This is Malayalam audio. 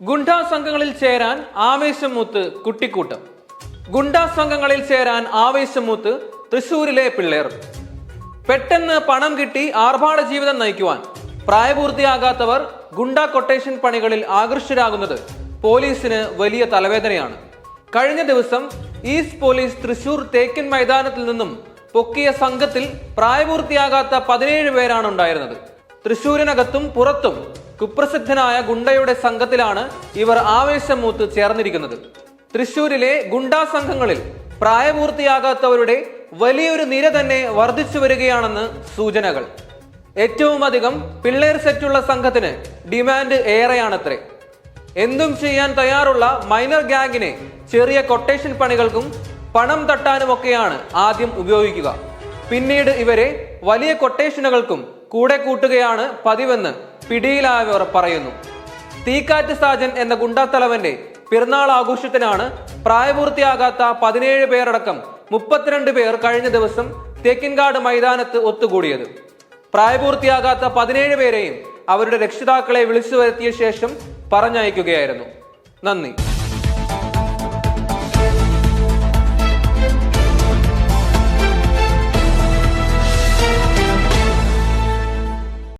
ഗുണ്ടാ സംഘങ്ങളിൽ ചേരാൻ ആവേശം മൂത്ത് കുട്ടിക്കൂട്ടം. ഗുണ്ടാ സംഘങ്ങളിൽ ചേരാൻ ആവേശം മൂത്ത് തൃശൂരിലെ പിള്ളേർ. പെട്ടെന്ന് പണം കിട്ടി ആർഭാട ജീവിതം നയിക്കുവാൻ. പ്രായപൂർത്തിയാകാത്തവർ ഗുണ്ടാ കൊട്ടേഷൻ പണികളിൽ ആകർഷരാകുന്നത് പോലീസിന് വലിയ തലവേദനയാണ്. കഴിഞ്ഞ ദിവസം ഈസ്റ്റ് പോലീസ് തൃശൂർ തേക്കൻ മൈതാനത്തിൽ നിന്നും പൊക്കിയ സംഘത്തിൽ പ്രായപൂർത്തിയാകാത്ത പതിനേഴ് പേരാണ് ഉണ്ടായിരുന്നത്. തൃശൂരിനകത്തും പുറത്തും കുപ്രസിദ്ധനായ ഗുണ്ടയുടെ സംഘത്തിലാണ് ഇവർ ആവേശം മൂത്ത് ചേർന്നിരിക്കുന്നത്. തൃശൂരിലെ ഗുണ്ടാ സംഘങ്ങളിൽ പ്രായപൂർത്തിയാകാത്തവരുടെ വലിയൊരു നിര തന്നെ വർദ്ധിച്ചു വരികയാണെന്ന് സൂചനകൾ. ഏറ്റവും അധികം പിള്ളേർ സെറ്റുള്ള സംഘത്തിന് ഡിമാൻഡ് ഏറെയാണത്രേ. എന്തും ചെയ്യാൻ തയ്യാറുള്ള മൈനർ ഗാങ്ങിനെ ചെറിയ കൊട്ടേഷൻ പണികൾക്കും പണം തട്ടാനുമൊക്കെയാണ് ആദ്യം ഉപയോഗിക്കുക. പിന്നീട് ഇവരെ വലിയ കൊട്ടേഷനുകൾക്കും കൂടെ കൂട്ടുകയാണ് പതിവെന്ന് പിടിയിലായവർ പറയുന്നു. തീക്കാറ്റ് സാജൻ എന്ന ഗുണ്ടാത്തലവന്റെ പിറന്നാൾ ആഘോഷത്തിനാണ് പ്രായപൂർത്തിയാകാത്ത പതിനേഴ് പേരടക്കം മുപ്പത്തിരണ്ട് പേർ കഴിഞ്ഞ ദിവസം തേക്കിൻകാട് മൈതാനത്ത് ഒത്തുകൂടിയത്. പ്രായപൂർത്തിയാകാത്ത പതിനേഴ് പേരെയും അവരുടെ രക്ഷിതാക്കളെ വിളിച്ചു വരുത്തിയ ശേഷം പറഞ്ഞയക്കുകയായിരുന്നു. നന്ദി.